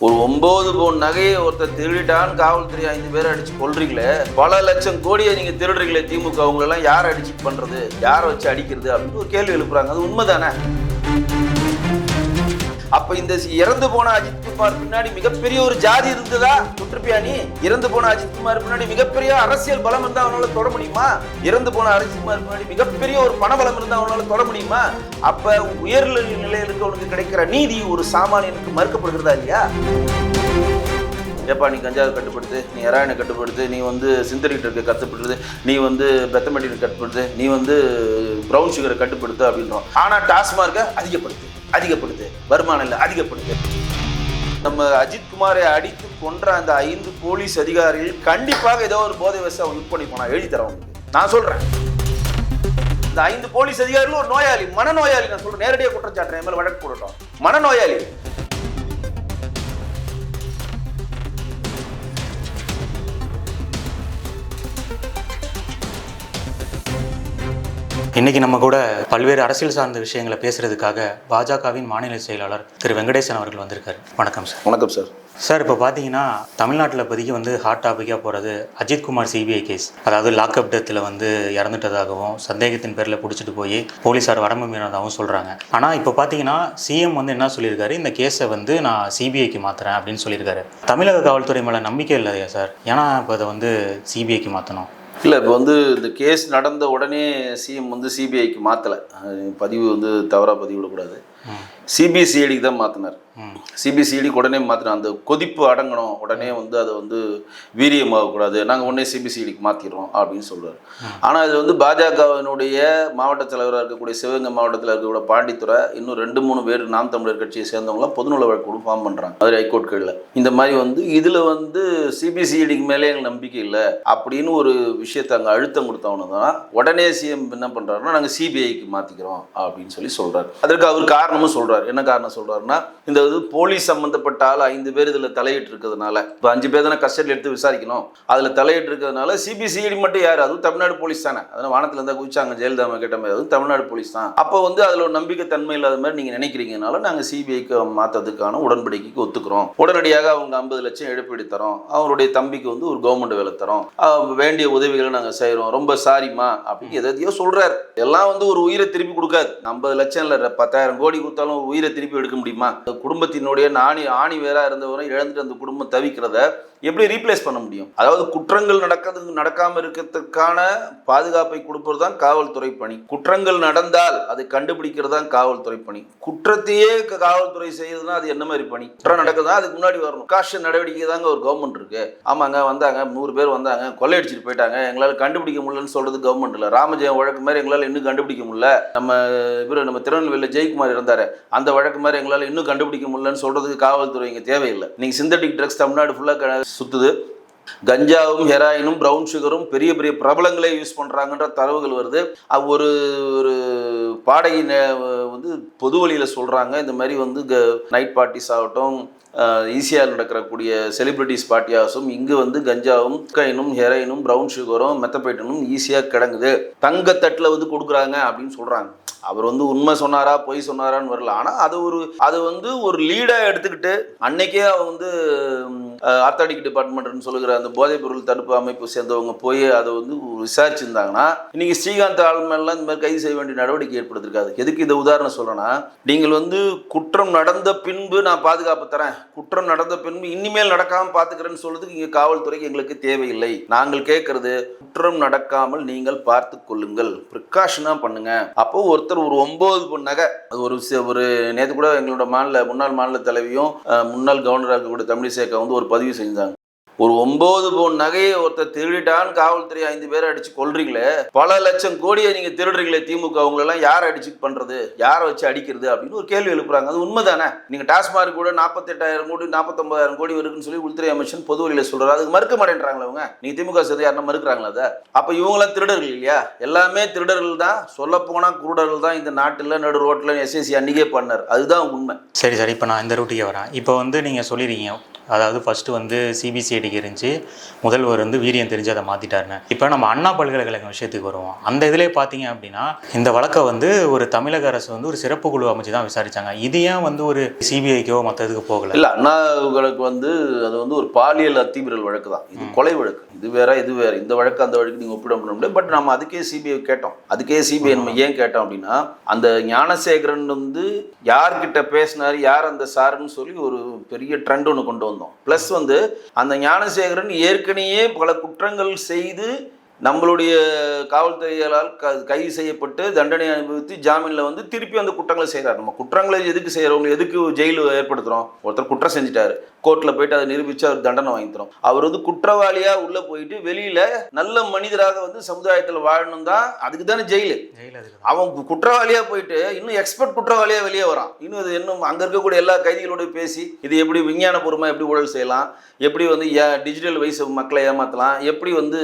ஒரு ஒன்பது பவுன் நகையை ஒருத்தர் திருடிட்டான்னு காவல்துறை ஐந்து பேரை அடிச்சு கொள்றீங்களே பல லட்சம் கோடியை நீங்க திருடுறீங்களே திமுக அவங்களெல்லாம் யார் அடிச்சு பண்றது? யாரை வச்சு அடிக்கிறது? அப்படின்னு ஒரு கேள்வி எழுப்புறாங்க. அது உண்மைதானே? அப்ப இந்த இறந்து போன குமார் பின்னாடி மிகப்பெரிய ஒரு ஜாதி இருந்ததா? குற்றப்பியா நீ இறந்து போன அஜித்குமார் பின்னாடி மிகப்பெரிய அரசியல் பலம் இருந்தா அவனால தொட முடியுமா? இறந்து போன அஜித்குமார் பின்னாடி மிகப்பெரிய ஒரு பணபலம் இருந்தா அவனால தொட முடியுமா? அப்ப உயர் நிலையில் இருக்கவனுக்கு கிடைக்கிற நீதி ஒரு சாமானியனுக்கு மறுக்கப்படுகிறதா இல்லையா? ஏப்பா நீ கஞ்சாவை கட்டுப்படுத்து நீ எராயனை கட்டுப்படுத்து நீ வந்து சிந்தரிக்கிட்டு இருக்க கட்டுப்படுத்து நீ வந்து பெத்தமெட்டினை கட்டுப்படுத்து நீ வந்து ப்ரௌன் சுகரை கட்டுப்படுத்து அப்படின்றோம். ஆனால் டாஸ்மார்க்கை அதிகப்படுத்து அதிகப்படுத்து. வருமானம் இல்லை அதிகப்படுத்து. நம்ம அஜித் குமாரை அடித்து கொன்ற அந்த ஐந்து போலீஸ் அதிகாரிகள் கண்டிப்பாக ஏதோ ஒரு போதை வசதி அவங்க யூஸ் பண்ணி போனா எழுதி தரேன் நான் சொல்றேன். இந்த ஐந்து போலீஸ் அதிகாரிகள் ஒரு நோயாளி மனநோயாளி நான் சொல்றேன். நேரடியாக குற்றச்சாட்டு சாட்டுறேன் மேல வழக்கு போடட்டும். மனநோயாளி. இன்னைக்கு நம்ம கூட பல்வேறு அரசியல் சார்ந்த விஷயங்களை பேசுறதுக்காக பாஜகவின் மாநில செயலாளர் திரு வெங்கடேசன் அவர்கள் வந்திருக்காரு. வணக்கம் சார். வணக்கம் சார். சார் இப்போ பார்த்தீங்கன்னா தமிழ்நாட்டில் இப்போதைக்கு வந்து ஹாட் டாப்பிக்காக போகிறது அஜித்குமார் சிபிஐ கேஸ் அதாவது லாக்அப் டெத்தில் வந்து இறந்துட்டதாகவும் சந்தேகத்தின் பேரில் பிடிச்சிட்டு போய் போலீஸார் வரம்பு மீறினதாகவும் சொல்கிறாங்க ஆனால் இப்போ பார்த்தீங்கன்னா சிஎம் வந்து என்ன சொல்லியிருக்காரு? இந்த கேஸை வந்து நான் சிபிஐக்கு மாற்றுறேன் அப்படின்னு சொல்லியிருக்காரு. தமிழக காவல்துறை மேலே நம்பிக்கை இல்லையா சார்? ஏன்னா இப்போ அதை வந்து சிபிஐக்கு மாற்றணும் இல்லை இப்போ வந்து இந்த கேஸ் நடந்த உடனே சிஎம் வந்து சிபிஐக்கு மாற்றலை பதிவு வந்து தவறாக பதிவு விடக்கூடாது சிபிசிஐடிக்கு தான் மாற்றினார் சிபிசிஐடிக்கு உடனே மாற்றினோம் அந்த கொதிப்பு அடங்கணும். உடனே வந்து அதை வந்து வீரியமாகக்கூடாது. நாங்கள் உடனே சிபிசிஐடிக்கு மாற்றிடுறோம் அப்படின்னு சொல்கிறார் ஆனால் இது வந்து பாஜகவினுடைய மாவட்ட தலைவராக இருக்கக்கூடிய சிவகங்கை மாவட்டத்தில் இருக்கக்கூடிய பாண்டித்துறை இன்னும் ரெண்டு மூணு பேர் நாம் தமிழர் கட்சியை சேர்ந்தவங்களாம் பொதுநல வழக்கு கூட ஃபார்ம் பண்ணுறாங்க மதுரை ஹைகோர்ட் கீழில் இந்த மாதிரி வந்து இதில் வந்து சிபிசிஐடிக்கு மேலே எங்களுக்கு நம்பிக்கை இல்லை அப்படின்னு ஒரு விஷயத்தை அங்கே அழுத்தம் கொடுத்தவனு தான் உடனே சிஎம் என்ன பண்ணுறாருன்னா நாங்கள் சிபிஐக்கு மாற்றிக்கிறோம் அப்படின்னு சொல்லி சொல்கிறார் அதற்கு அவர் காரணமும் சொல்கிறார் என்ன காரணம் சொல்கிறாருன்னா இந்த இது போலீஸ் சம்மந்தப்பட்ட ஆள் ஐந்து பேர் இதில் தலையிட்டு இருக்கிறதுனால இப்போ அஞ்சு பேர் தானே கஸ்டடியில் எடுத்து விசாரிக்கணும். அதில் தலையிட்டு இருக்கிறதுனால சிபிசிஐடி மட்டும் யார்? அதுவும் தமிழ்நாடு போலீஸ் தானே. அதனால் வானத்தில் இருந்தால் குதிச்சாங்க ஜெயலலிதா கேட்ட மாதிரி. அதுவும் தமிழ்நாடு போலீஸ் தான். அப்போ வந்து அதில் ஒரு நம்பிக்கை தன்மை இல்லாத மாதிரி நீங்கள் நினைக்கிறீங்கனால நாங்கள் சிபிஐக்கு மாற்றதுக்கான உடன்படிக்கைக்கு ஒத்துக்கிறோம். உடனடியாக அவங்க ஐம்பது லட்சம் இழப்பீடு தரோம். அவருடைய தம்பிக்கு வந்து ஒரு கவர்மெண்ட் வேலை தரோம். வேண்டிய உதவிகளை நாங்கள் செய்கிறோம். ரொம்ப சாரிம்மா அப்படின்னு எதையோ சொல்கிறார் எல்லாம் வந்து ஒரு உயிரை திருப்பி கொடுக்காது. ஐம்பது லட்சம் இல்லை பத்தாயிரம் கோடி கொடுத்தாலும் ஒரு உயிரை திருப்பி எடுக்க முடியுமா? குடும்பத்தினுடைய நாணி ஆணி வேறா இருந்தவரை இழந்துட்டு அந்த குடும்பம் தவிக்கிறத எப்படி ரீப்ளேஸ் பண்ண முடியும்? அதாவது குற்றங்கள் நடக்கிறது நடக்காம இருக்கிறதுக்கான பாதுகாப்பை கொடுப்பது தான் காவல்துறை பணி. குற்றங்கள் நடந்தால் அதை கண்டுபிடிக்கிறது தான் காவல்துறை பணி. குற்றத்தையே காவல்துறை செய்யுதுன்னா அது என்ன மாதிரி பணி? குற்றம் நடக்குதுன்னா அதுக்கு முன்னாடி வரணும். காஷ நடவடிக்கை தாங்க ஒரு கவர்மெண்ட் இருக்கு. ஆமாங்க வந்தாங்க நூறு பேர் வந்தாங்க கொள்ளையடிச்சிட்டு போயிட்டாங்க. எங்களால் கண்டுபிடிக்க முடியலன்னு சொல்றது கவர்மெண்ட் இல்லை ராமஜெயம் வழக்கு மாதிரி எங்களால் இன்னும் கண்டுபிடிக்க முடியல. நம்ம இவர் நம்ம திருநெல்வேலியில் ஜெயக்குமார் இருந்தார். அந்த வழக்கு மாதிரி எங்களால் இன்னும் கண்டுபிடிக்க முடியலன்னு சொல்றதுக்கு காவல்துறை இங்கே தேவையில்லை. நீங்கள் சிந்தட்டிக் ட்ரக்ஸ் தமிழ்நாடு ஃபுல்லாக சுத்துது. கஞ்சாவும் ஹெராயினும் ப்ரௌன் சுகரும் பெரிய பெரிய பிரபலங்களே யூஸ் பண்ணுறாங்கன்ற தரவுகள் வருது. ஒரு ஒரு பாடகி வந்து பொது வழியில் சொல்கிறாங்க இந்த மாதிரி வந்து நைட் பார்ட்டிஸ் ஆகட்டும் ஈஸியாக நடக்கக்கூடிய செலிபிரிட்டிஸ் பார்ட்டியாஸும் இங்கு வந்து கஞ்சாவும் கைனும் ஹெரைனும் ப்ரௌன் சுகரும் மெத்தப்பைட்டனும் ஈஸியாக கிடங்குது. தங்கத்தட்டில் வந்து கொடுக்குறாங்க அப்படின்னு சொல்கிறாங்க அவர் வந்து உண்மை சொன்னாரா பொய் சொன்னாரான்னு வரல. ஆனால் அது ஒரு அது வந்து ஒரு லீடாக எடுத்துக்கிட்டு அன்னைக்கே அவர் வந்து ஆர்த்தாடிக் டிபார்ட்மெண்ட்னு சொல்லுகிற அந்த போதைப் பொருள் தடுப்பு அமைப்பு சேர்ந்தவங்க போய் அதை வந்து விசாரிச்சிருந்தாங்கன்னா இன்னைக்கு ஸ்ரீகாந்த் ஆளுமையெல்லாம் இந்த மாதிரி கைது செய்ய வேண்டிய நடவடிக்கை ஏற்படுத்திருக்காது. எதுக்கு இந்த உதாரணம் சொல்லணும்னா நீங்கள் வந்து குற்றம் நடந்த பின்பு நான் பாதுகாப்பு தரேன். குற்றம் நடந்த பின்பு இனிமேல் நடக்காமல் பார்த்துக்கிறேன்னு சொல்றதுக்கு இங்கே காவல்துறைக்கு எங்களுக்கு தேவையில்லை. நாங்கள் கேட்கறது குற்றம் நடக்காமல் நீங்கள் பார்த்து கொள்ளுங்கள். ப்ரிகாஷனாக பண்ணுங்க. அப்போ ஒருத்தர் ஒரு ஒன்பது பொன் நகை. அது ஒரு ஒரு நேற்று கூட எங்களோட மாநில முன்னாள் மாநில தலைவியும் முன்னாள் கவர்னராக இருக்கக்கூடிய தமிழிசேக்கா வந்து ஒரு பதிவு செஞ்சாங்க. ஒரு ஒன்பது பவுன் நகையை ஒருத்தர் திருடிட்டான்னு காவல்துறை ஐந்து பேரை அடிச்சு கொள்றீங்களே பல லட்சம் கோடியை நீங்க திருடுறீங்களே திமுக அவங்களெல்லாம் யார் அடிச்சு பண்றது? யாரை வச்சு அடிக்கிறது அப்படின்னு ஒரு கேள்வி எழுப்புறாங்க. அது உண்மைதானே? நீங்க டாஸ்மார்க் கூட நாற்பத்தெட்டாயிரம் கோடி நாற்பத்தொன்பதாயிரம் கோடி வருதுன்னு சொல்லி உள்துறை அமைச்சர் பொது வழியில் சொல்றாரு. அதுக்கு மறுக்க மாட்டேன்றாங்களா அவங்க? நீங்க திமுக சேர்ந்து யாருன்னா மறுக்கிறாங்களா அதை? அப்ப இவங்களாம் திருடர்கள் இல்லையா? எல்லாமே திருடர்கள் தான். சொல்ல போனா குருடர்கள் தான் இந்த நாட்டில் நடு ரோட்டில் எஸ்எஸ்சி அன்னைக்கே பண்ணார். அதுதான் உண்மை. சரி சார். இப்போ நான் இந்த ரூட்டுக்கே வரேன். இப்போ வந்து நீங்கள் சொல்லிடுறீங்க அதாவது ஃபர்ஸ்ட் வந்து சிபிசிஐடி இருந்துச்சு முதல்வர் வந்து வீரியம் தெரிஞ்சு அதை மாற்றிட்டாருன்னு இப்போ நம்ம அண்ணா பல்கலைக்கழகம் விஷயத்துக்கு வருவோம். அந்த இதிலே பார்த்தீங்க அப்படின்னா இந்த வழக்கை வந்து ஒரு தமிழக அரசு வந்து ஒரு சிறப்பு குழு அமைச்சு தான் விசாரிச்சாங்க. இது ஏன் வந்து ஒரு சிபிஐக்கோ மற்ற இதுக்கு போகல? இல்ல அண்ணாவுகளுக்கு வந்து அது வந்து ஒரு பாலியல் அத்துமீறல் வழக்கு தான். இது கொலை வழக்கு. இது வேற இது வேற. இந்த வழக்கு அந்த வழக்கு நீங்க ஒப்பிட முடியாது பட் நம்ம அதுக்கே சிபிஐ கேட்டோம். அதுக்கே சிபிஐ நம்ம ஏன் கேட்டோம் அப்படின்னா அந்த ஞானசேகரன் வந்து யார்கிட்ட பேசினார் யார் அந்த சாருன்னு சொல்லி ஒரு பெரிய ட்ரெண்ட் ஒன்று கொண்டு வந்தோம். ப்ளஸ் வந்து அந்த ஞானசேகரன் ஏற்கனவே பல குற்றங்கள் செய்து நம்மளுடைய காவல்துறையால் க கைது செய்யப்பட்டு தண்டனை அனுபவித்து ஜாமீனில் வந்து திருப்பி அந்த குற்றங்களை செய்கிறார் நம்ம குற்றங்களை எதுக்கு செய்கிறவங்க எதுக்கு ஜெயில் ஏற்படுத்துகிறோம் ஒருத்தர் குற்றம் செஞ்சுட்டாரு. கோர்ட்டில் போயிட்டு அதை நிரூபித்து அவர் தண்டனை வாங்கி தரோம். அவர் வந்து குற்றவாளியாக உள்ளே போயிட்டு வெளியில் நல்ல மனிதராக வந்து சமுதாயத்தில் வாழணும் தான் அதுக்கு தானே ஜெயிலு. அவன் குற்றவாளியாக போயிட்டு இன்னும் எக்ஸ்பர்ட் குற்றவாளியாக வெளியே வரான். இன்னும் இது இன்னும் அங்கே இருக்கக்கூடிய எல்லா கைதிகளோட பேசி இது எப்படி விஞ்ஞானபூர்வமாக எப்படி ஊழல் செய்யலாம்? எப்படி வந்து டிஜிட்டல் வைஸ் மக்களை ஏமாற்றலாம் எப்படி வந்து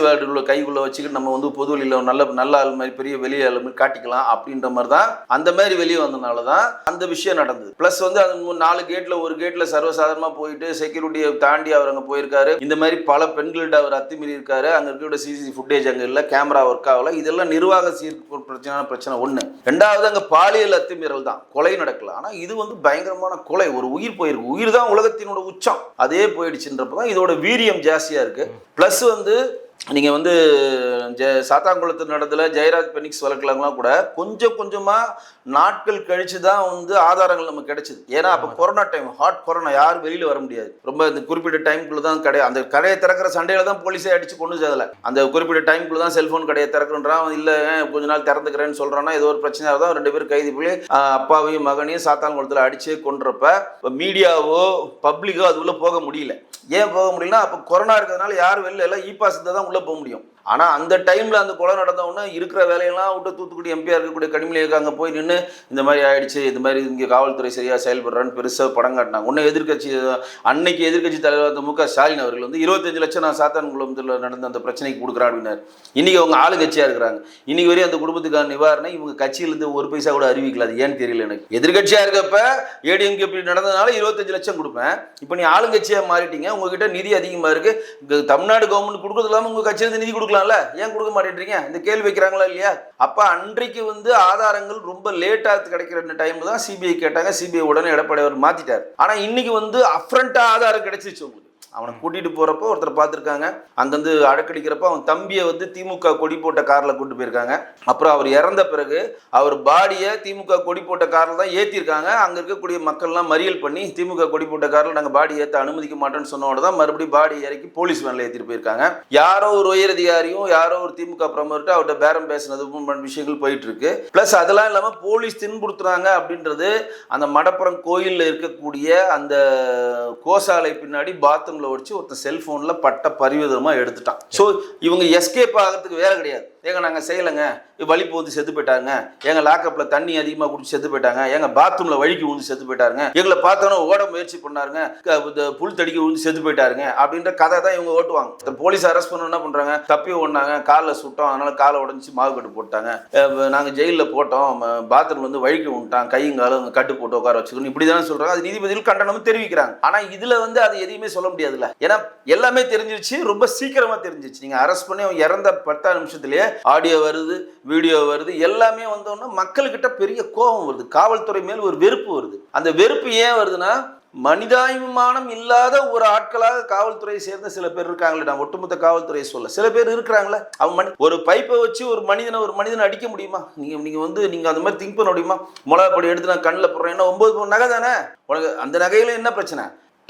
அரசியல்வாதிகளோட கைக்குள்ளே வச்சுக்கிட்டு நம்ம வந்து பொது வெளியில் நல்ல நல்ல ஆள் மாதிரி பெரிய வெளியே ஆள் மாதிரி காட்டிக்கலாம் அப்படின்ற மாதிரி தான் அந்த மாதிரி வெளியே வந்தனால தான் அந்த விஷயம் நடந்தது. ப்ளஸ் வந்து அது நாலு கேட்டில் ஒரு கேட்டில் சர்வசாதாரணமாக போயிட்டு செக்யூரிட்டியை தாண்டி அவர் அங்கே போயிருக்காரு. இந்த மாதிரி பல பெண்கள்கிட்ட அவர் அத்துமீறி இருக்காரு. அங்கே இருக்கக்கூடிய சிசிசி ஃபுட்டேஜ் அங்கே இல்லை கேமரா ஒர்க் ஆகல. இதெல்லாம் நிர்வாக சீர்கு பிரச்சனை பிரச்சனை ஒன்று ரெண்டாவது அங்கே பாலியல் அத்துமீறல் தான். கொலை நடக்கல. ஆனால் இது வந்து பயங்கரமான கொலை. ஒரு உயிர் போயிருக்கு. உயிர் தான் உலகத்தினோட உச்சம். அதே போயிடுச்சுன்றப்ப தான் இதோட வீரியம் ஜாஸ்தியாக இருக்குது ப்ளஸ் வந்து நீங்கள் வந்து ஜெ சாத்தாங்குளத்து நடத்துல ஜெயராஜ் பெனிக்ஸ் வழக்குலலாம் கூட கொஞ்சம் கொஞ்சமாக நாட்கள் கழிச்சு தான் வந்து ஆதாரங்கள் நமக்கு கிடைச்சிது. ஏன்னா அப்போ கொரோனா டைம் ஹாட் கொரோனா யாரும் வெளியில் வர முடியாது. ரொம்ப இந்த குறிப்பிட்ட டைம்குள்ள தான் கடை அந்த கடையை திறக்கிற சண்டையில தான் போலீஸே அடிச்சு கொண்டு சேதல அந்த குறிப்பிட்ட டைம்குள்ள தான் செல்ஃபோன் கடையை திறக்கிறன்றான் இல்லை கொஞ்ச நாள் திறந்துக்கிறேன்னு சொல்கிறான்னா ஏதோ ஒரு பிரச்சனையாக தான் ரெண்டு பேரும் கைது ஆஹ், அப்பாவையும் மகனையும் சாத்தான்குளத்தில் அடிச்சே கொன்றப்ப மீடியாவோ பப்ளிக்கோ அது உள்ள போக முடியல. ஏன் போக முடியலன்னா அப்போ கொரோனா இருக்கிறதுனால யாரும் வெளில எல்லாம் இ பாஸ் தான் உள்ளே போக முடியும். ஆனால் அந்த டைமில் அந்த கொலை நடந்தவுடனே இருக்கிற வேலையெல்லாம் விட்டு தூத்துக்குடி எம்பியாக இருக்கக்கூடிய கனிமொழி அங்கே போய் நின்று இந்த மாதிரி ஆயிடுச்சு இந்த மாதிரி இங்கே காவல்துறை சரியாக செயல்படுறான்னு பெருசாக படம் காட்டினாங்க. ஒன்று எதிர்க்கட்சி அன்னைக்கு எதிர்க்கட்சி தலைவர் மு க ஸ்டாலின் அவர்கள் வந்து இருபத்தஞ்சு லட்சம் நான் சாத்தான்குளத்தில் நடந்த அந்த பிரச்சனைக்கு கொடுக்குறேன் அப்படின்னாரு. இன்னைக்கு அவங்க ஆளுங்கட்சியாக இருக்கிறாங்க. இன்னைக்கு வரையும் அந்த குடும்பத்துக்கான நிவாரணம் இவங்க கட்சியிலேருந்து ஒரு பைசா கூட அறிவிக்கல. அது ஏன்னு தெரியல எனக்கு. எதிர்க்கட்சியாக இருக்கப்ப ஏடிஎம்கே இப்படி நடந்ததுனால இருபத்தஞ்சு லட்சம் கொடுப்பேன். இப்போ நீ ஆளுங்கட்சியாக மாறிட்டீங்க. உங்ககிட்ட நிதி அதிகமாக இருக்குது தமிழ்நாடு கவர்மெண்ட் கொடுக்குறது இல்லாமல் உங்கள் கட்சியிலேருந்து நிதி கொடுக்கலாம்ல? ஏன் கொடுக்க மாட்டேன்றீங்க? இந்த கேள்வி வைக்கிறாங்களா இல்லையா? அப்போ அன்றைக்கு வந்து ஆதாரங்கள் ரொம்ப லேட்டாக கிடைக்கிற டைம் தான் சிபிஐ கேட்டாங்க. சிபிஐ உடனே எடப்பாடி அவர் மாற்றிட்டார் ஆனால் இன்னைக்கு வந்து அஃப்ரண்ட்டாக ஆதாரம் கிடைச்சிச்சு உங்களுக்கு. அவனை கூட்டிட்டு போறப்போ ஒருத்தர் பார்த்துருக்காங்க. அங்கேருந்து அடக்கடிக்கிறப்ப அவன் தம்பியை வந்து திமுக கொடி போட்ட காரில் கூட்டு போயிருக்காங்க. அப்புறம் அவர் இறந்த பிறகு அவர் பாடியை திமுக கொடி போட்ட காரில் தான் ஏற்றிருக்காங்க அங்கே இருக்கக்கூடிய மக்கள்லாம் மறியல் பண்ணி திமுக கொடி போட்ட காரில் நாங்கள் பாடி ஏற்ற அனுமதிக்க மாட்டோம்னு சொன்னோட தான் மறுபடியும் பாடி இறக்கி போலீஸ் வேனில் ஏற்றிட்டு போயிருக்காங்க. யாரோ ஒரு உயர் அதிகாரியும் யாரோ ஒரு திமுக பிரமுகர்கிட்ட அவர்கிட்ட பேரம் பேசினது விஷயங்கள் போயிட்டு இருக்கு ப்ளஸ் அதெல்லாம் இல்லாமல் போலீஸ் தின்புறுத்துறாங்க அப்படின்றது அந்த மடப்புறம் கோயிலில் இருக்கக்கூடிய அந்த கோசாலை பின்னாடி பாத்ரூமில் வச்சு ஒருத்தன் செல்ஃபோனில் பட்ட பரிவிதமாக எடுத்துட்டான். ஸோ இவங்க எஸ்கேப் ஆகிறதுக்கு வேலை கிடையாது. ஏங்க நாங்கள் செய்யலைங்க. வழி வந்து செத்து போயிட்டாங்க எங்கள் லாக்கப்பில் தண்ணி அதிகமாக குடிச்சு செத்து போயிட்டாங்க. எங்கள் பாத்ரூமில் வழிக்கு விழுந்து செத்து போயிட்டாருங்க. எங்களை பார்த்தோன்னே ஓட முயற்சி பண்ணாருங்க. இந்த புல் தடிக்க விழுந்து செத்து போயிட்டாருங்க. அப்படின்ற கதை தான் இவங்க ஓட்டுவாங்க. போலீஸ் அரெஸ்ட் பண்ண என்ன பண்ணுறாங்க தப்பி ஓடினாங்க. காலில் சுட்டோம். அதனால் காலை உடஞ்சி மாவு கட்டு போட்டாங்க. நாங்கள் ஜெயிலில் போட்டோம். பாத்ரூம் வந்து வழிக்கு விட்டான் கையும் காலும் கட்டு போட்டு உட்கார வச்சுக்கணும். இப்படி தானே சொல்கிறாங்க அது நீதிபதிகள் கண்டனமும் தெரிவிக்கிறாங்க. ஆனால் இதில் வந்து அது எதையுமே சொல்ல முடியாதுல்ல. ஏன்னா எல்லாமே தெரிஞ்சிருச்சு. ரொம்ப சீக்கிரமாக தெரிஞ்சிருச்சு. நீங்கள் அரெஸ்ட் பண்ணி அவன் இறந்த பத்தாறு நிமிஷத்துலேயே ஆடியோ வருது வீடியோ வருது எல்லாமே வந்தோன்னா மக்கள்கிட்ட பெரிய கோபம் வருது. காவல்துறை மேல் ஒரு வெறுப்பு வருது. அந்த வெறுப்பு ஏன் வருதுன்னா மனிதாபிமானம் இல்லாத ஒரு ஆட்களாக காவல்துறையை சேர்ந்த சில பேர் இருக்காங்களே நான் ஒட்டுமொத்த காவல்துறையை சொல்ல. சில பேர் இருக்கிறாங்களே அவன் மனி ஒரு பைப்பை வச்சு ஒரு மனிதனை ஒரு மனிதனை அடிக்க முடியுமா? நீங்க நீங்க வந்து நீங்க அந்த மாதிரி திங்க் பண்ண முடியுமா? மிளகா பொடி எடுத்து நான் கண்ணில் போடுறேன். என்ன ஒன்பது பவுன் நகை தானே? உனக்கு அந்த நகையில என்ன பிரச்சனை?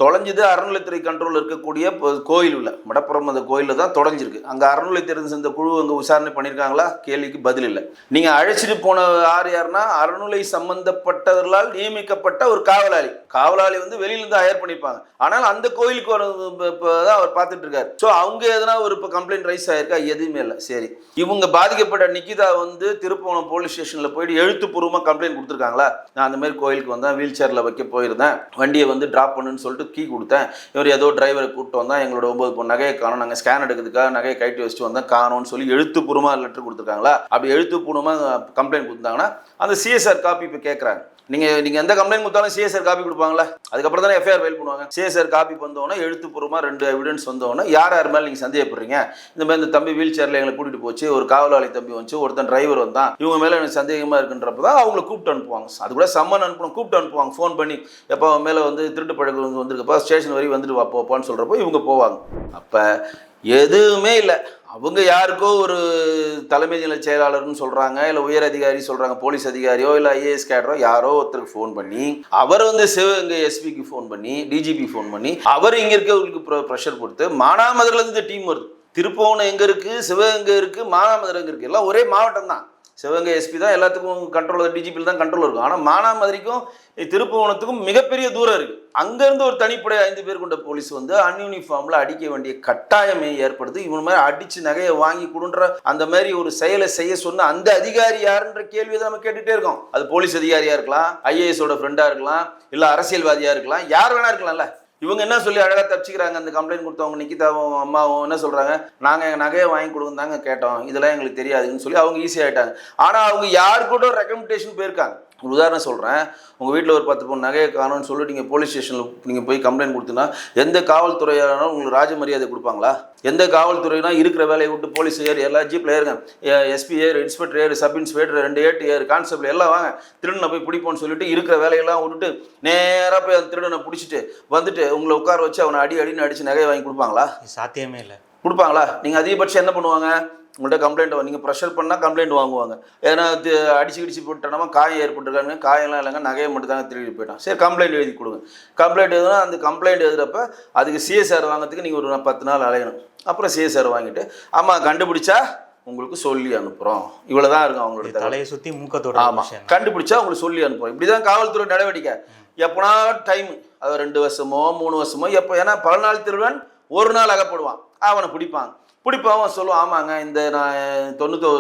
தொலைஞ்சது அறநிலைத்துறை கண்ட்ரோல் இருக்கக்கூடிய கோயில் உள்ள. மடப்புறம் அந்த கோயிலில் தான் தொலைஞ்சிருக்கு. அங்கே அறநிலைத்துறை சேர்ந்த குழு அங்கே விசாரணை பண்ணியிருக்காங்களா? கேள்விக்கு பதில் இல்லை. நீங்கள் அழைச்சிட்டு போன யார் யாருன்னா அறநிலை சம்பந்தப்பட்டவர்களால் நியமிக்கப்பட்ட ஒரு காவலாளி. காவலாளி வந்து வெளியிலேருந்து ஹயர் பண்ணியிருப்பாங்க ஆனால் அந்த கோயிலுக்கு வர தான் அவர் பார்த்துட்டு இருக்காரு ஸோ அவங்க எதனா ஒரு இப்போ கம்ப்ளைண்ட் ரைஸ் ஆயிருக்கா? எதுவுமே இல்லை. சரி. இவங்க பாதிக்கப்பட்ட நிக்கிதா வந்து திருப்போணம் போலீஸ் ஸ்டேஷனில் போயிட்டு எழுத்துப்பூர்வமாக கம்ப்ளைண்ட் கொடுத்துருக்காங்களா? நான் அந்த மாதிரி கோயிலுக்கு வந்தேன் வீல் சேரில் வைக்க போயிருந்தேன். வண்டியை வந்து ட்ராப் பண்ணுன்னு சொல்லிட்டு கீ கொடுத்தேன். இவர் ஏதோ டிரைவரை கூப்பிட்டு வந்தால் எங்களோட ஒம்பது பொண்ணு நகையை காணும். நாங்கள் ஸ்கேன் எடுக்கிறதுக்காக நகையை கைட்டு வச்சுட்டு வந்தேன் காணோம்னு சொல்லி எழுத்துப்பூர்வமாக லெட்டர் கொடுத்துருக்காங்களா? அப்படி எழுத்துப்பூர்வமாக கம்ப்ளைண்ட் கொடுத்தாங்கன்னா அந்த சிஎஸ்ஆர் காப்பி இப்போ கேட்குறாங்க நீங்கள் நீங்கள் எந்த கம்ப்ளைண்ட் கொடுத்தாலும் சிஎஸ்ஆர் காப்பி கொடுப்பாங்களா அதுக்கப்புறம் தானே எஃப்ஐஆர் ஃபைல் பண்ணுவாங்க. சிஎஸ்ஆர் காப்பி வந்தோடனே எழுத்துப்பூர்வமாக ரெண்டு எவிடன்ஸ் வந்தோடனே யார் யார் மேலே நீங்கள் சந்தேகப்படுறீங்க? இந்த மாதிரி இந்த தம்பி வீல் சேரில் எங்களை கூட்டிகிட்டு போச்சு ஒரு காவலாளி தம்பி வந்துச்சு ஒருத்தன் டிரைவர் வந்தான். இவங்க மேலே எனக்கு சந்தேகமாக இருக்குன்றப்ப தான் அவங்கள கூப்பிட்டு அனுப்புவாங்க. அது கூட சம்மன் அனுப்பணும் கூப்பிட்டு அனுப்புவாங்க. ஃபோன் பண்ணி எப்போ அவன் மேலே வந்து திருட்டு பழக்கம் வந்து வந்திருக்கப்பா ஸ்டேஷன் வரைக்கும் வந்துட்டு வா போப்பான்னு சொல்கிறப்போ இவங்க போவாங்க. அப்போ எதுவுமே இல்லை. அவங்க யாருக்கோ ஒரு தலைமை நிலை செயலாளர்னு சொல்கிறாங்க இல்லை உயர் அதிகாரி சொல்கிறாங்க போலீஸ் அதிகாரியோ இல்லை ஐஏஎஸ் கேடரோ யாரோ ஒருத்தருக்கு ஃபோன் பண்ணி அவர் வந்து சிவகங்கை எஸ்பிக்கு ஃபோன் பண்ணி டிஜிபி ஃபோன் பண்ணி அவர் இங்கே இருக்கவங்களுக்கு ப்ரெஷர் கொடுத்து மானாமதுரிலேருந்து டீம் வருது. திருப்பவனம் எங்கே இருக்குது சிவகங்கை இருக்குது மானாமதுரை எங்கே இருக்குது எல்லாம் ஒரே மாவட்டம் தான். சிவகங்கை எஸ்பி தான் எல்லாத்துக்கும் கண்ட்ரோல் டிஜிபியில் தான் கண்ட்ரோல் இருக்கும். ஆனால் மானாமதுரைக்கும் திருப்புவனத்துக்கும் மிகப்பெரிய தூரம் இருக்குது அங்கேருந்து ஒரு தனிப்படை ஐந்து பேர் கொண்ட போலீஸ் வந்து அன்யூனிஃபார்மில் அடிக்க வேண்டிய கட்டாயமே ஏற்படுது. இவன் மாதிரி அடித்து நகையை வாங்கி கொடுன்ற அந்த மாதிரி ஒரு செயலை செய்ய சொன்ன அந்த அதிகாரி யாருன்ற கேள்வி தான் நம்ம கேட்டுகிட்டே இருக்கோம். அது போலீஸ் அதிகாரியாக இருக்கலாம் ஐஏஎஸோட ஃப்ரெண்டாக இருக்கலாம் இல்லை அரசியல்வாதியாக இருக்கலாம் யார் வேணா இருக்கலாம்ல இவங்க என்ன சொல்லி அழகாக தப்பிச்சுக்கிறாங்க? அந்த கம்ப்ளைண்ட் கொடுத்தவங்க நிக்கிதாவும் அம்மாவும் என்ன சொல்கிறாங்க நாங்கள் எங்கள் நகையை வாங்கி கொடுங்க தாங்க கேட்டோம். இதெல்லாம் எங்களுக்கு தெரியாதுன்னு சொல்லி அவங்க ஈஸியாக ஆகிட்டாங்க ஆனால் அவங்க யார் கூட ரெக்கமெண்டேஷன் போயிருக்காங்க. ஒரு உதாரணம் சொல்கிறேன் உங்கள் வீட்டில் ஒரு பத்து பொண்ணு நகையை காணும்னு சொல்லிட்டு நீங்கள் போலீஸ் ஸ்டேஷனில் நீங்கள் போய் கம்ப்ளைண்ட் கொடுத்தீங்கன்னா எந்த காவல்துறையானாலும் உங்களுக்கு ராஜ மரியாதை கொடுப்பாங்களா? எந்த காவல்துறையினா இருக்கிற வேலையை விட்டு போலீஸ் ஏறு எல்லா ஜீப்பில் ஏறுங்க. எஸ்பி ஏறு இன்ஸ்பெக்டர் ஏறு சப் இன்ஸ்பெக்டர் ரெண்டு ஏட்டு ஏறு கான்ஸ்டபிள் எல்லாம் வாங்க. திருடனை போய் பிடிப்போம்னு சொல்லிட்டு இருக்கிற வேலையெல்லாம் விட்டுட்டு நேராக போய் அந்த திருடனை பிடிச்சிட்டு வந்துட்டு உங்களை உட்கார வச்சு அவனை அடி அடின்னு அடித்து நகையை வாங்கி கொடுப்பாங்களா? சாத்தியமே இல்லை. கொடுப்பாங்களா? நீங்கள் அதிகபட்சம் என்ன பண்ணுவாங்க? உங்கள்கிட்ட கம்ப்ளைண்ட் நீங்கள் ப்ரெஷர் பண்ணால் கம்ப்ளைண்ட் வாங்குவாங்க. ஏன்னா அடிச்சு கிடிச்சு போட்டோன்னா காயம் ஏற்பட்டுருக்காங்க காயம்லாம் இல்லைங்க நகையை மட்டும் தாங்க திருடி போயிட்டான் சரி கம்ப்ளைண்ட் எழுதி கொடுங்க. கம்ப்ளைண்ட் எழுதுனா அந்த கம்ப்ளைண்ட் எழுதுறப்ப அதுக்கு சிஎஸ்ஆர் வாங்குறதுக்கு நீங்கள் ஒரு பத்து நாள் அலையணும். அப்புறம் சிஎஸ்ஆர் வாங்கிட்டு ஆமாம் கண்டுபிடிச்சா உங்களுக்கு சொல்லி அனுப்புகிறோம் இவ்வளோ தான் இருக்கும் அவங்களோட. தலையை சுற்றி மூக்கத்தோட ஆமாம் கண்டுபிடிச்சா உங்களுக்கு சொல்லி அனுப்புவோம் இப்படி தான் காவல்துறை நடவடிக்கை. எப்போனா டைம் அது ரெண்டு வருஷமோ மூணு வருஷமோ எப்போ ஏன்னா பல நாள் திருடன் ஒரு நாள் அகப்படுவான். அவனை பிடிப்பாங்க. பிடிப்போம் அவன் சொல்லுவான் ஆமாங்க இந்த நான் தொண்ணூத்தோ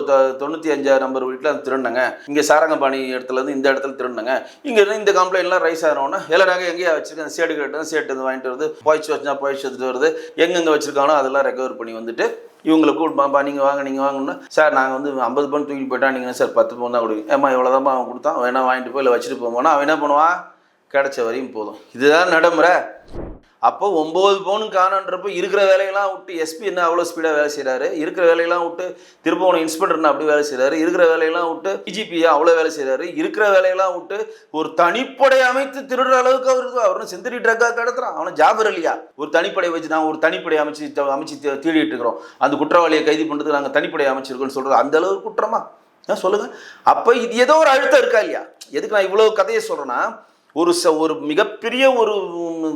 தொண்ணூற்றி அஞ்சாறு நம்பர் வீட்டில் திருடினேங்க. இங்கே சாரங்கபாணி இடத்துலேருந்து இந்த இடத்துல திருடினேங்க. இங்கே இருந்து இந்த கம்ப்ளைண்ட்லாம் ரைஸ் ஆகிறோன்னா எல்லா நாங்கள் எங்கேயா வச்சுருக்கேன் சேடு கேட்டு சேட்டு வந்து வாங்கிட்டு வருது போயிடுச்சு வச்சா போயிடுச்சு எடுத்துட்டு வருது. எங்கெங்கே வச்சுருக்காங்களோ அதெல்லாம் ரெக்கவர் பண்ணி வந்துட்டு இவங்களை கூப்பிடுப்பாப்பா நீங்கள் வாங்க நீங்கள் வாங்கணும்னா சார் நாங்கள் வந்து ஐம்பது பவுன் தூக்கிட்டு போயிட்டா நீங்கள் சார் பத்து பவுன் தான் கொடுங்க ஏமா இவ்வளோதான்ப்பா அவன் கொடுத்தான். வேணா வாங்கிட்டு போய் இல்லை வச்சுட்டு போவோம்னா அவன் என்ன பண்ணுவான்? கிடைச்ச வரையும் போதும். இதுதான் நடைமுறை. அப்போ ஒம்பது பவுனுக்கு காணன்றப்போ இருக்கிற வேலையெல்லாம் விட்டு எஸ்பி என்ன அவ்வளோ ஸ்பீடாக வேலை செய்கிறாரு இருக்கிற வேலையெல்லாம் விட்டு திருப்பவனம் இன்ஸ்பெக்டர் என்ன அப்படி வேலை செய்கிறாரு இருக்கிற வேலையெல்லாம் விட்டு டிஜிபி அவ்வளோ வேலை செய்கிறாரு இருக்கிற வேலையெல்லாம் விட்டு ஒரு தனிப்படை அமைத்து திருடுற அளவுக்கு அவருக்கு அவரும் செந்திரி ட்ரக்காக கடத்துறான் அவனை ஜாபர் இல்லையா? ஒரு தனிப்படை வச்சு நான் ஒரு தனிப்படை அமைச்சு அமைச்சு தேடிட்டு இருக்கிறோம். அந்த குற்றவாளியை கைது பண்ணுறதுக்கு நாங்கள் தனிப்படை அமைச்சிருக்கோம்னு சொல்கிறது அந்த அளவுக்கு குற்றமா? சொல்லுங்கள் சொல்லுங்க. அப்போ இது ஏதோ ஒரு அழுத்தம் இருக்கா இல்லையா? எதுக்கு நான் இவ்வளோ கதையை சொல்கிறேன்னா ஒரு ச ஒரு மிகப்பெரிய ஒரு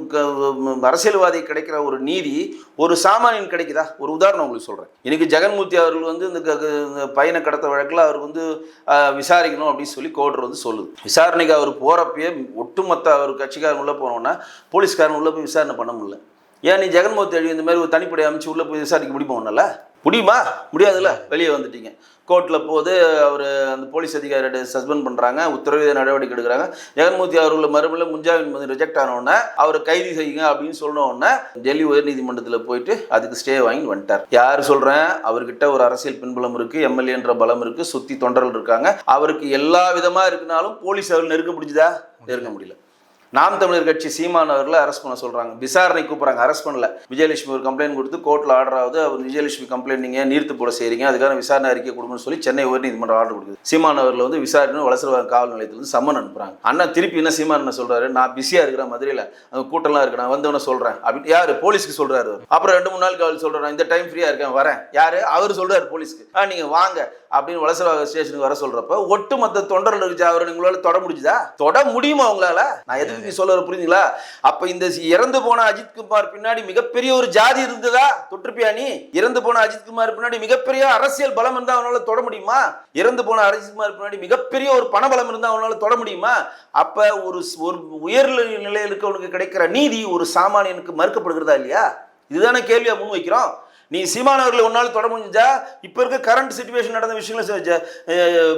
க- அரசியல்வாதி கிடைக்கிற ஒரு நீதி ஒரு சாமானியன் கிடைக்குதா? ஒரு உதாரணம் உங்களுக்கு சொல்கிறேன் இன்றைக்கி ஜெகன்மூர்த்தி அவர்கள் வந்து இந்த க- இந்த பையனை கடத்த வழக்கில் அவர் வந்து விசாரிக்கணும் அப்படின்னு சொல்லி கோர்ட் வந்து சொல்லுது. விசாரணைக்கு அவர் போகிறப்பயே ஒட்டுமொத்த அவர் கட்சிக்காரன் உள்ளே போனோன்னா போலீஸ்காரன் உள்ளே போய் விசாரணை பண்ண முடியல. ஏன் நீ ஜெகன்மூர்த்தி அழிவு இந்த மாதிரி ஒரு தனிப்படை அமைச்சு உள்ளே போய் விசாரிக்க முடியுமா முடியுமா? முடியாதுல்ல? வெளியே வந்துட்டீங்க. கோர்ட்டில் போது அவர் அந்த போலீஸ் அதிகாரியோட சஸ்பெண்ட் பண்ணுறாங்க உத்தரவு நடவடிக்கை எடுக்கிறாங்க. ஜெகன்மூர்த்தி அவர்கள் மறுபடியும் முன்ஜாமீன் வந்து ரிஜெக்ட் ஆனோடனே அவரை கைது செய்யுங்க அப்படின்னு சொன்னோடனே டெல்லி உயர்நீதிமன்றத்தில் போயிட்டு அதுக்கு ஸ்டே வாங்கி வந்துட்டார். யார் சொல்கிறேன் அவர்கிட்ட ஒரு அரசியல் பின்புலம் இருக்குது எம்எல்ஏன்ற பலம் இருக்குது சுற்றி தொண்டர்கள் இருக்காங்க. அவருக்கு எல்லா விதமாக இருக்குனாலும் போலீஸ் அவர் நெருக்க முடிஞ்சுதா? நெருங்க முடியல. நாம் தமிழர் கட்சி சீமான் அவர்களை அரெஸ்ட் பண்ண சொல்றாங்க. விசாரணை கூப்பிடுறாங்க. அரெஸ்ட் பண்ணல. விஜயலட்சுமி ஒரு கம்ப்ளைண்ட் கொடுத்து கோர்ட்டில் ஆர்டர் ஆகுது. அவர் விஜயலட்சுமி கம்ப்ளைண்ட் நீங்க நீர்த்து போட செய்றீங்க? அதுக்கான விசாரணை அறிக்கை கொடுங்கன்னு சொல்லி சென்னை உயர்நீதிமன்றம் ஆர்டர் கொடுக்குது. சீமான் அவர்கள் வந்து விசாரணை வளசர காவல் நிலையத்திலிருந்து சம்மன் அனுப்புறாங்க. அண்ணா திருப்பி என்ன சீமான் என்ன சொல்றாரு? நான் பிஸியா இருக்கிறேன் மதுரையில். அந்த கூட்டம்லாம் இருக்கு. நான் வந்தவன சொல்றேன். அப்படின்னு யார்? போலீஸ்க்கு சொல்றாரு அப்புறம் ரெண்டு மூணு நாள் காவல் சொல்கிறேன் இந்த டைம் ஃப்ரீயா இருக்கேன். வரேன். யாரு? அவர் சொல்றாரு போலீஸ்க்கு. ஆ நீங்க வாங்க. அப்படின்னு வலசல ஸ்டேஷனுக்கு வர சொல்றப்ப ஒட்டுமொத்த தொண்டர்கள் இருந்துச்சு அவர் உங்களால தொட முடிஞ்சுதா? தொட முடியுமா உங்களால? நான் எதுக்கு நீ சொல்ல புரியுதுங்களா அப்ப இந்த இறந்து போன அஜித் குமார் பின்னாடி மிகப்பெரிய ஒரு ஜாதி இருந்ததா? தொற்றுப்பியா நீ? இறந்து போன அஜித் குமார் பின்னாடி மிகப்பெரிய அரசியல் பலம் இருந்தா அவனால தொட முடியுமா? இறந்து போன அஜித் குமார் பின்னாடி மிகப்பெரிய ஒரு பண பலம் இருந்தா அவனால தொட முடியுமா? அப்ப ஒரு ஒரு உயர் நிலையில் இருக்கவனுக்கு கிடைக்கிற நீதி ஒரு சாமானியனுக்கு மறுக்கப்படுகிறதா இல்லையா? இதுதானே கேள்வியா முன் வைக்கிறோம். நீ சீமானவர்களை ஒன்றால் தொட முடிஞ்சா இப்போ இருக்க கரண்ட் சுச்சுவேஷன் நடந்த விஷயங்களை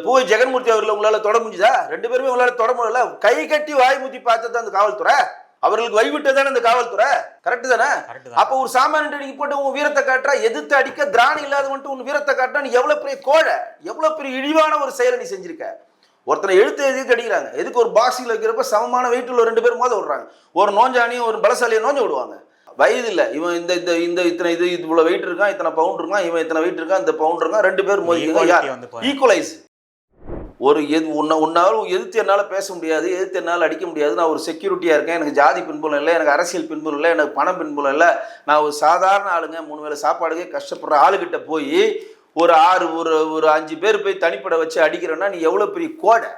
பூவை ஜெகன்மூர்த்தி அவர்களை உங்களால் தொட முடிஞ்சதா? ரெண்டு பேருமே உங்களால் தொட முடியல. கை கட்டி வாய் மூத்தி பார்த்தது அந்த காவல்துறை. அவர்களுக்கு வழிவிட்டது தானே அந்த காவல்துறை? கரெக்ட் தானே? அப்போ ஒரு சாமானியன் நீ போட்டு உன் வீரத்தை காட்டுறா எதிர்த்து அடிக்க திராணி இல்லாத மட்டும் உன் வீரத்தை காட்டுறா நீ எவ்வளவு பெரிய கோழை எவ்வளவு பெரிய இழிவான ஒரு செயலை நீ செஞ்சிருக்க? ஒருத்தனை எழுத்து எழுதி அடிக்கிறாங்க எதுக்கு ஒரு பாக்ஸில் வைக்கிறப்ப சமமான வெயிட் உள்ள ரெண்டு பேர் மோத விடுறாங்க. ஒரு நோஞ்சானியும் ஒரு பலசாலியை நோஞ்ச விடுவாங்க. வயது இல்லை இவன் இந்த இந்த இந்த இத்தனை இது இவ்வளோ வெயிட் இருக்கான் இத்தனை பவுண்ட் இருக்கான் இவன் இத்தனை வெயிட் இருக்கான் இந்த பவுண்ட் இருக்கான் ரெண்டு பேர் பாருங்க. ஈக்குவலைஸ் ஒரு எது உன்னை உன்னால எதிர்த்து என்னால் பேச முடியாது எதிர்த்து என்னால் அடிக்க முடியாது நான் ஒரு செக்யூரிட்டியாக இருக்கேன் எனக்கு ஜாதி பின்புலம் இல்லை எனக்கு அரசியல் பின்புலம் இல்லை எனக்கு பணம் பின்புலம் இல்லை நான் ஒரு சாதாரண ஆளுங்க மூணு வேளை சாப்பாடுக்கே கஷ்டப்படுற ஆளுகிட்ட போய் ஒரு ஆறு ஒரு ஒரு அஞ்சு பேர் போய் தனிப்பட வச்சு அடிக்கிறேன்னா நீ எவ்வளோ பெரிய கோடை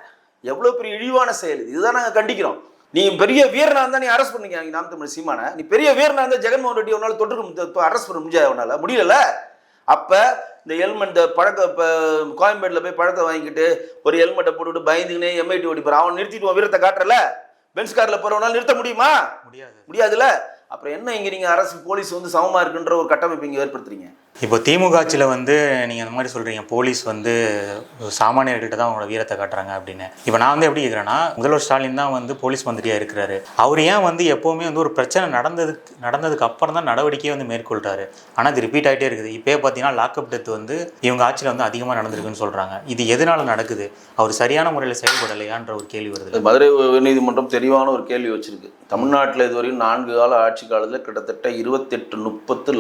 எவ்வளோ பெரிய இழிவான செயல் இது. இதுதான் நாங்கள் கண்டிக்கிறோம் நீ பெரிய வீரனா இருந்தா நீ அரெஸ்ட் பண்ணிக்க. நாம் தமிழ் சீமான. நீ பெரிய வீரனா இருந்தா ஜெகன்மோகன் ரெட்டி உன்னால தொட்டு அரெஸ்ட் பண்ண முடியாது உன்னால? முடியல அப்ப இந்த ஹெல்மெட் இந்த பழக்க இப்போ கோயம்பேட்டில் போய் பழத்தை வாங்கிட்டு ஒரு ஹெல்மெட்டை போட்டுவிட்டு பயந்துக்கினே எம்ஐடி ஓடி போகிறான் அவன் நிறுத்திட்டு வீரத்தை காட்டுறல பென்ஸ் காரில் போகிறவனால நிறுத்த முடியுமா? முடியாது. முடியாதுல்ல? அப்புறம் என்ன இங்கே நீங்கள் அரசு போலீஸ் வந்து சமமாக இருக்குன்ற ஒரு கட்டமைப்பு இங்கே ஏற்படுத்துறீங்க? இப்போ திமுக ஆட்சியில் வந்து நீங்கள் அந்த மாதிரி சொல்கிறீங்க போலீஸ் வந்து சாமானியர்கள்ட்ட தான் அவங்களோட வீரத்தை காட்டுறாங்க அப்படின்னு. இப்போ நான் வந்து எப்படி கேட்குறேன்னா முதல்வர் ஸ்டாலின் தான் வந்து போலீஸ் மந்திரியாக இருக்கிறாரு. அவர் ஏன் வந்து எப்போவுமே வந்து ஒரு பிரச்சனை நடந்ததுக்கு நடந்ததுக்கு அப்புறம் தான் நடவடிக்கையை வந்து மேற்கொள்கிறாரு ஆனால் அது ரிப்பீட் ஆகிட்டே இருக்குது. இப்போயே பார்த்தீங்கன்னா லாக்அப் டெத் வந்து இவங்க ஆட்சியில் வந்து அதிகமாக நடந்திருக்குன்னு சொல்கிறாங்க இது எதனால் நடக்குது? அவர் சரியான முறையில் செயல்படலையான்ற ஒரு கேள்வி வருது. மதுரை உயர்நீதிமன்றம் தெளிவான ஒரு கேள்வி வச்சிருக்கு. தமிழ்நாட்டில் இதுவரையும் நான்கு கால ஆட்சி காலத்தில் கிட்டத்தட்ட இருபத்தெட்டு முப்பத்து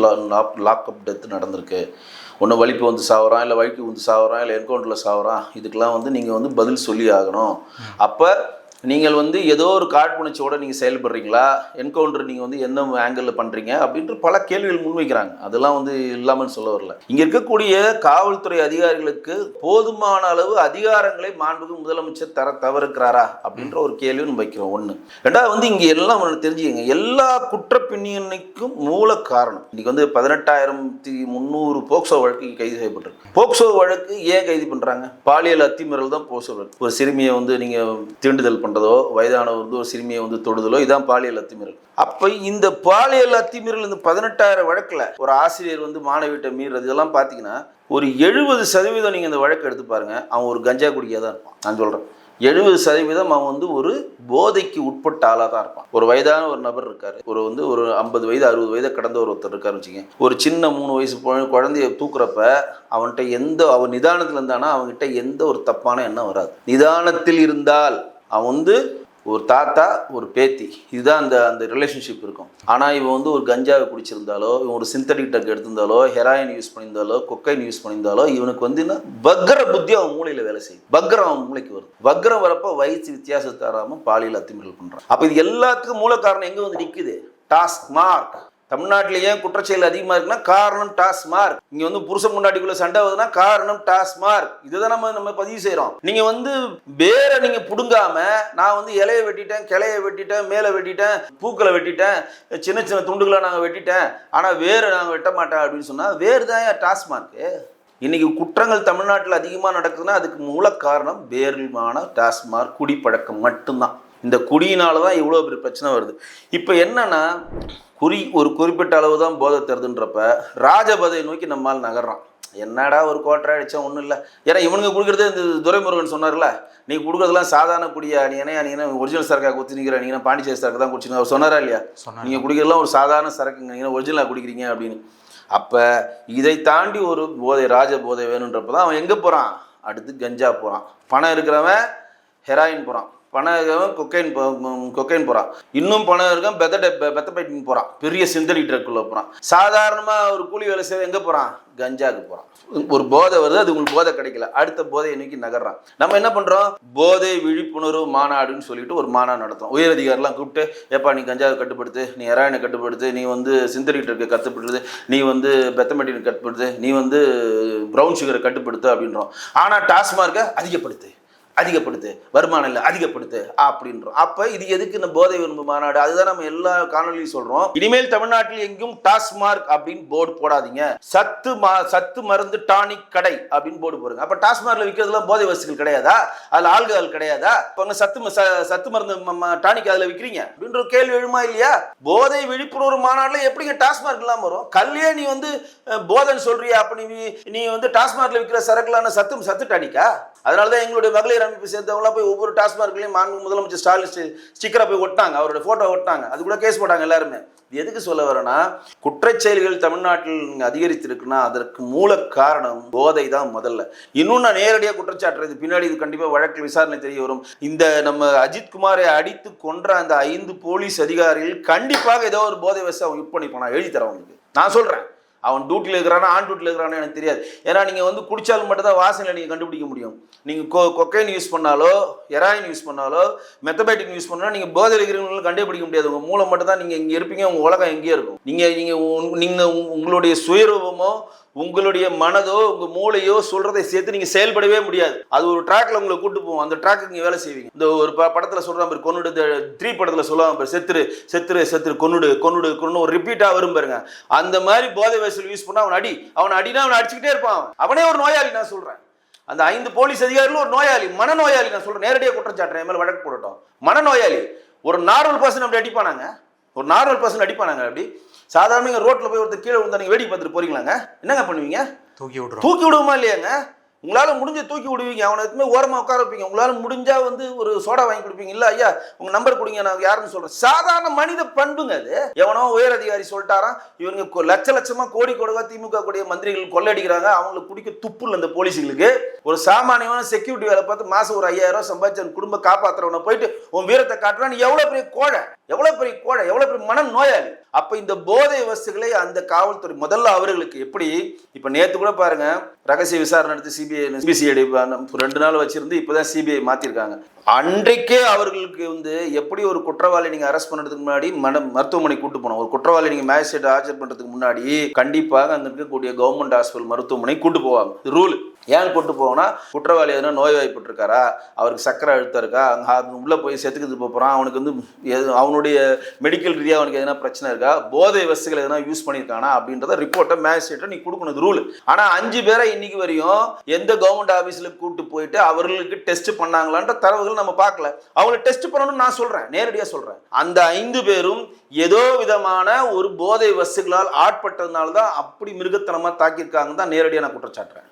லாக்அப் டெத் நடந்திருக்கு ஒன்று வலிப்பு வந்து சாவறான் இல்லை வழிக்கு வந்து சாவறான் இல்லை என்கவுண்டரில் சாவறான். இதுக்கெல்லாம் வந்து நீங்கள் வந்து பதில் சொல்லி ஆகணும். அப்போ நீங்கள் வந்து ஏதோ ஒரு காழ்ப்புணர்ச்சியோடு நீங்கள் செயல்படுறீங்களா? என்கவுண்டர் நீங்கள் வந்து எந்த ஆங்கிளில் பண்ணுறீங்க அப்படின்ற பல கேள்விகள் முன்வைக்கிறாங்க. அதெல்லாம் வந்து இல்லாமல் சொல்ல வரல. இங்கே இருக்கக்கூடிய காவல்துறை அதிகாரிகளுக்கு போதுமான அளவு அதிகாரங்களை மாண்புக்கு முதலமைச்சர் தர தவறுக்கிறாரா? அப்படின்ற ஒரு கேள்வி நம்ம வைக்கிறோம். ஒன்று ரெண்டாவது வந்து இங்கே எல்லாம் தெரிஞ்சுக்கங்க. எல்லா குற்ற பின்னணிக்கும் மூல காரணம். இன்னைக்கு வந்து பதினெட்டாயிரத்தி முந்நூறு போக்சோ வழக்கு கைது செய்யப்பட்டிருக்கு. போக்சோ வழக்கு ஏன் கைது பண்ணுறாங்க பாலியல் அத்திமீறல் தான் போக்சோ வழக்கு. ஒரு சிறுமியை வந்து நீங்கள் தீண்டுதல் பண்ணுறதோ வயதானவர் வந்து ஒரு சிறுமியை வந்து தொடுதலோ இதான் பாலியல் அத்துமீறல். அப்போ இந்த பாலியல் அத்துமீறல் இந்த பதினெட்டாயிரம் வழக்கில் ஒரு ஆசிரியர் வந்து மாணவியிட்ட மீறுறது இதெல்லாம் பார்த்தீங்கன்னா ஒரு எழுபது சதவீதம் நீங்கள் இந்த வழக்கு எடுத்து பாருங்க அவன் ஒரு கஞ்சா குடிக்காக தான் இருப்பான். நான் சொல்கிறேன் எழுபது சதவீதம் அவன் வந்து ஒரு போதைக்கு உட்பட்ட ஆளாக தான் இருப்பான். ஒரு வயதான ஒரு நபர் இருக்காரு. ஒரு வந்து ஒரு ஐம்பது வயது அறுபது வயதை கடந்த ஒரு ஒருத்தர் இருக்காரு வச்சுங்க ஒரு சின்ன மூணு வயசு குழந்தைய தூக்குறப்ப அவன்கிட்ட எந்த அவன் நிதானத்தில் இருந்தானா அவன்கிட்ட எந்த ஒரு தப்பான எண்ணம் வராது. நிதானத்தில் இருந்தால் அவன் வந்து ஒரு தாத்தா ஒரு பேத்தி. இதுதான் அந்த அந்த ரிலேஷன்ஷிப் இருக்கும். ஆனால் இவன் வந்து ஒரு கஞ்சாவை குடிச்சிருந்தாலோ இவன் ஒரு சிந்தடிக் ட்ரக் எடுத்திருந்தாலோ ஹெராயின் யூஸ் பண்ணியிருந்தாலோ கொக்கைன் யூஸ் பண்ணியிருந்தாலோ இவனுக்கு வந்து என்ன? பக்கர புத்தி அவன் மூளையில் வேலை செய்யும். பக்கரம் அவன் மூளைக்கு வருது பக்கரம் வரப்போ வயசு வித்தியாசத்தாராமல் பாலியல் அத்துமீறல் பண்ணுறான் அப்போ இது எல்லாத்துக்கும் மூல காரணம் எங்கே வந்து நிற்குது டாஸ்க் மார்க் தமிழ்நாட்டில் ஏன் குற்றச்செயல் அதிகமாக இருக்குன்னா காரணம் டாஸ்மார்க். இங்கே வந்து புருஷன் முன்னாடிக்குள்ள சண்டை வருதுன்னா காரணம் டாஸ்மார்க். இதுதான் நம்ம நம்ம பதிவு செய்கிறோம் நீங்கள் வந்து வேற நீங்கள் பிடுங்காம நான் வந்து இலையை வெட்டிட்டேன் கிளைய வெட்டிட்டேன் மேலே வெட்டிட்டேன் பூக்களை வெட்டிட்டேன் சின்ன சின்ன துண்டுகளை நாங்கள் வெட்டிட்டேன் ஆனால் வேறு நாங்கள் வெட்ட மாட்டேன் அப்படின்னு சொன்னால் வேறு தான் டாஸ்மார்க்கு இன்னைக்கு குற்றங்கள் தமிழ்நாட்டில் அதிகமாக நடக்குதுன்னா அதுக்கு மூல காரணம் வேறுமான டாஸ்மார்க் குடிப்பழக்கம் மட்டும்தான். இந்த குடியினால தான் இவ்வளோ பெரிய பிரச்சனை வருது. இப்போ என்னன்னா குறி ஒரு குறிப்பிட்ட அளவு தான் போதை தருதுன்றப்ப ராஜபதை நோக்கி நம்மால் நகர்றான். என்னடா ஒரு கோட்டரை அடிச்சா ஒன்றும் இல்லை. ஏன்னா இவனுங்க கொடுக்குறதே இந்த துரைமுருகன் சொன்னார்ல நீ கொடுக்குறதெல்லாம் சாதாரண குடியா நீ என்ன நீ என்ன ஒரிஜினல் சரக்கா குத்தி நிற்கிற நீங்க என்ன பாண்டிச்சேரி சரக்கு தான் குடிச்சிங்க அவர் சொன்னாரா இல்லையா? நீங்கள் குடிக்கிறதுலாம் ஒரு சாதாரண சரக்குங்க நீங்கள் ஒரிஜினலாக குடிக்கிறீங்க அப்படின்னு. அப்போ இதை தாண்டி ஒரு போதை ராஜ போதை வேணுன்றப்ப தான் அவன் எங்கே போகிறான் அடுத்து கஞ்சா போகிறான் பணம் இருக்கிறவன் ஹெராயின் போகிறான் பணம் கொக்கைன் கொக்கைன் போகிறான் இன்னும் பணம் இருக்கான் பெத்த பெத்தப்பைட்டின் போகிறான் பெரிய சிந்தடி ட்ரக்குள்ளே போகிறான் சாதாரணமாக ஒரு கூலி வேலை செய்ய எங்கே போகிறான் கஞ்சாவுக்கு போகிறான் ஒரு போதை வருது அது உங்களுக்கு போதை கிடைக்கல. அடுத்த போதை இன்னைக்கு நகர்றான். நம்ம என்ன பண்ணுறோம் போதை விழிப்புணர்வு மாநாடுன்னு சொல்லிட்டு ஒரு மாநாடு நடத்துறோம். உயரதிகாரிலாம் கூப்பிட்டு ஏப்பா நீ கஞ்சாவை கட்டுப்படுத்து நீ ஹெராயினை கட்டுப்படுத்து நீ வந்து சிந்தடிக் ட்ரக்கை கட்டுப்படுத்து நீ வந்து பெத்தமெட்டினை கட்டுப்படுத்து நீ வந்து ப்ரௌன் சுகரை கட்டுப்படுத்து அப்படின்றோம். ஆனால் டாஸ்மார்க்கை அதிகப்படுத்து. அதிகப்படுத்து வருமானம் இல்லை அதிகப்படுத்து அப்படின்றோம். அப்போ இது எதுக்கு இந்த போதை விரும்பு மாநாடு? அதுதான் நம்ம எல்லா காணொலியும் சொல்றோம். இனிமேல் தமிழ்நாட்டில் எங்கும் டாஸ்மார்க் அப்படின்னு போர்டு போடாதீங்க. சத்து மா சத்து மருந்து டானிக் கடை அப்படின்னு போர்டு போடுங்க. அப்போ டாஸ்மார்க்ல விற்கிறதுலாம் போதை வசதிகள் கிடையாதா? அதில் ஆல்கஹால் கிடையாதா? இப்போ சத்து ம- ச- சத்து மருந்து ம- டானிக் அதில் விற்கிறீங்க அப்படின்ற கேள்வி எழுமா இல்லையா? போதை விழிப்புணர்வு மாநாடுல எப்படிங்க டாஸ்மார்க் இல்லாமல் வரும்? கல்லே நீ வந்து போதைன்னு சொல்றியா? அப்படி நீ நீ வந்து டாஸ்மார்க்ல விற்கிற சரக்குலான சத்து சத்து டானிக்கா? அதனால தான் எங்களுடைய மகளிர் அமைப்பு சேர்ந்தவங்களாம் போய் ஒவ்வொரு டாஸ்மார்க்லையும் மாண்பு முதலமைச்சர் ஸ்டாலின் ஸ்டிக்கரை போய் ஒட்டாங்க. அவரோட ஃபோட்டோ ஒட்டாங்க. அது கூட கேஸ் போட்டாங்க எல்லாருமே. எதுக்கு சொல்ல வரேன்னா குற்றச்செயல்கள் தமிழ்நாட்டில் அதிகரித்திருக்குன்னா அதற்கு மூல காரணம் போதை தான் முதல்ல. இன்னும் நான் நேரடியாக குற்றச்சாட்டுறது பின்னாடி இது கண்டிப்பாக வழக்கு விசாரணை தெரிய வரும். இந்த நம்ம அஜித் குமாரை அடித்து கொன்ற அந்த ஐந்து போலீஸ் அதிகாரிகள் கண்டிப்பாக ஏதோ ஒரு போதை வசதி அவங்க யூஸ் பண்ணிப்பான் நான் எழுதி தரேன் அவனுக்கு நான் சொல்கிறேன் அவன் டியூட்டியில் இருக்கிறானா ஆன் டியூட்டியில் இருக்கிறானா எனக்கு தெரியாது. ஏன்னா நீங்கள் வந்து குடித்தாலும் மட்டும் தான் நீங்கள் கண்டுபிடிக்க முடியும். நீங்கள் கொ கொக்கைன் யூஸ் பண்ணாலோ எராயின் யூஸ் பண்ணாலோ மெத்தபேட்டிக் யூஸ் பண்ணால் நீங்கள் போதை இருக்கிறவங்களும் கண்டுபிடிக்க முடியாது. உங்கள் மூளை மட்டும் தான் நீங்கள் இங்கே இருப்பீங்க உங்கள் உலகம் எங்கேயே இருக்கும். நீங்கள் நீங்கள் நீங்கள் உங்களுடைய சுயரூபமோ உங்களுடைய மனதோ உங்கள் மூளையோ சொல்றதை சேர்த்து நீங்கள் செயல்படவே முடியாது. அது ஒரு ட்ராக்ல உங்களை கூட்டு போவோம் அந்த ட்ராக்கு நீங்க வேலை செய்வீங்க. இந்த ஒரு ப படத்தில் சொல்கிறான் பாரு கொன்னுடு. த்ரீ படத்தில் சொல்லுவாங்க பாரு செத்துரு செத்துரு செத்துரு கொன்னுடு கொன்னுடு கொன்னு ஒரு ரிப்பீட்டாக வரும் பாருங்க. அந்த மாதிரி போதை வசூல் யூஸ் பண்ணா அவன் அடி. அவன் அடினா அவன் அடிச்சுக்கிட்டே இருப்பான் அவனே. ஒரு நோயாளி நான் சொல்கிறேன் அந்த ஐந்து போலீஸ் அதிகாரிகளும் ஒரு நோயாளி மனநோயாளி நான் சொல்கிறேன் நேரடியாக குற்றச்சாட்டுறேன். என் மேலே வழக்கு போடட்டும். மனநோயாளி ஒரு நார்மல் பர்சன் அப்படி அடிப்பானாங்க. ஒரு நார்மல் பர்சன் அடிப்பானாங்க அப்படி. சாதாரண ரோட்டில் போய் ஒருத்தர் கீழே விழுந்தா நீங்கள் வேடிக்கை பார்த்துட்டு போறீங்களாங்க? என்னங்க பண்ணுவீங்க? தூக்கி விட்றோம். தூக்கி விடுவோமா இல்லையாங்க? உங்களால முடிஞ்ச தூக்கி விடுவீங்க. அவனை எதுவுமே ஓரமா உட்கார வைப்பீங்க. உங்களால முடிஞ்சா வந்து ஒரு சோடா வாங்கி கொடுப்பீங்க. இல்ல ஐயா உங்க நம்பர் கொடுங்க. நான் யாருன்னு சொல்றேன். சாதாரண மனித பண்புங்க அது. எவனோ உயர் அதிகாரி சொல்லிட்டாராம். இவங்க லட்ச லட்சமா கோடி கோடிவா திமுக கூடிய மந்திரிகள் கொள்ளடிக்கிறாங்க. அவங்களுக்கு குடிக்க துப்பு இல்லை இந்த போலீஸுங்களுக்கு. ஒரு சாமானியமான செக்யூரிட்டி வேலை பார்த்து மாசம் ஒரு ஐயாயிரம் ரூபாய் சம்பாதிச்சு அந்த குடும்ப காப்பாத்துறவனை போயிட்டு உன் வீரத்தை காட்டுறான். நீ எவ்வளவு பெரிய கோழை? எவ்வளவு பெரிய கோடை எவ்வளவு பெரிய மன நோயாளி. அப்ப இந்த போதை வஸ்துகளை அந்த காவல்துறை முதல்ல அவர்களுக்கு எப்படி இப்ப நேத்து கூட பாருங்க ரகசிய விசாரணை நடத்தி சிபிஐ சிபிசிஐடி ரெண்டு நாள் வச்சிருந்து இப்பதான் சிபிஐ மாத்திருக்காங்க. அன்றைக்கே அவர்களுக்கு வந்து எப்படி ஒரு குற்றவாளி நீங்க அரெஸ்ட் பண்றதுக்கு முன்னாடி மன மருத்துவமனை கூட்டு போனோம். ஒரு குற்றவாளி நீங்க மேஜிஸ்ட்ரேட் ஆஜர் பண்றதுக்கு முன்னாடி கண்டிப்பாக அங்க இருக்கக்கூடிய கவர்மெண்ட் ஹாஸ்பிட்டல் மருத்துவமனை கூட்டு போவாங்க. ரூல் ஏன் கூட்டு போவோம்னா குற்றவாளி எதனா நோய்வாய்ப்பட்டிருக்காரா? அவருக்கு சக்கரை அழுத்தம் இருக்கா? அங்கே உள்ளே போய் செத்துக்கிட்டு போகிறான் அவனுக்கு வந்து எது அவனுடைய மெடிக்கல் ரீதியாக அவனுக்கு எதனா பிரச்சனை இருக்கா? போதை வசதிகள் எதனா யூஸ் பண்ணியிருக்கானா அப்படின்றத ரிப்போர்ட்டை மேஜிஸ்ட்ரேட்டை நீ கொடுக்கணும் ரூல் ஆனால் அஞ்சு பேரை இன்னைக்கு வரையும் எந்த கவர்மெண்ட் ஆஃபீஸில் கூப்பிட்டு போயிட்டு அவர்களுக்கு டெஸ்ட் பண்ணாங்களான்ற தரவுகள் நம்ம பார்க்கல. அவங்களை டெஸ்ட் பண்ணணும்னு நான் சொல்கிறேன் நேரடியாக சொல்கிறேன் அந்த ஐந்து பேரும் ஏதோ விதமான ஒரு போதை வசதிகளால் ஆட்பட்டதுனால தான் அப்படி மிருகத்தனமாக தாக்கியிருக்காங்க தான் நேரடியாக நான் குற்றச்சாட்டுறேன்.